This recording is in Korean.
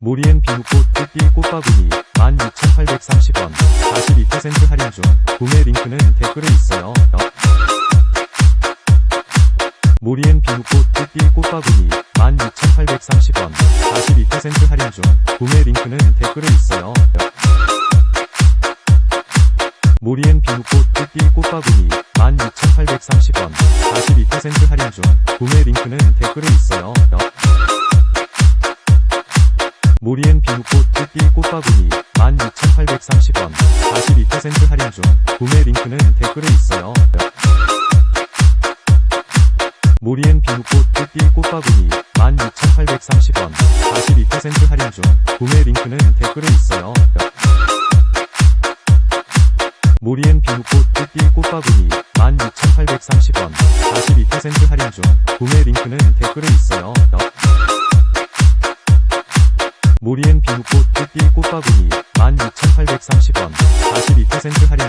모리엔 비누꽃 띠띠 꽃바구니 12,830원 42% 할인 중 구매 링크는 댓글에 있어요. 모리엔 비누꽃 띠띠 꽃바구니 12,830원 42% 할인 중 구매 링크는 댓글에 있어요. 모리엔 비누꽃 띠띠 꽃바구니 12,830원 42% 할인 중 구매 링크는 댓글에 있어요. 모리엔 비누꽃 띠띠 꽃바구니 12,830원 42% 할인 중 구매 링크는 댓글에 있어요. 모리엔 비누꽃 띠띠 꽃바구니 12,830원 42% 할인 중 구매 링크는 댓글에 있어요. 모리엔 비누꽃 띠띠 꽃바구니 12,830원 42% 할인 중 구매 링크는 댓글에 있어요. 모리엔 비누꽃 띠띠 꽃바구니 12,830원 42% 할인 중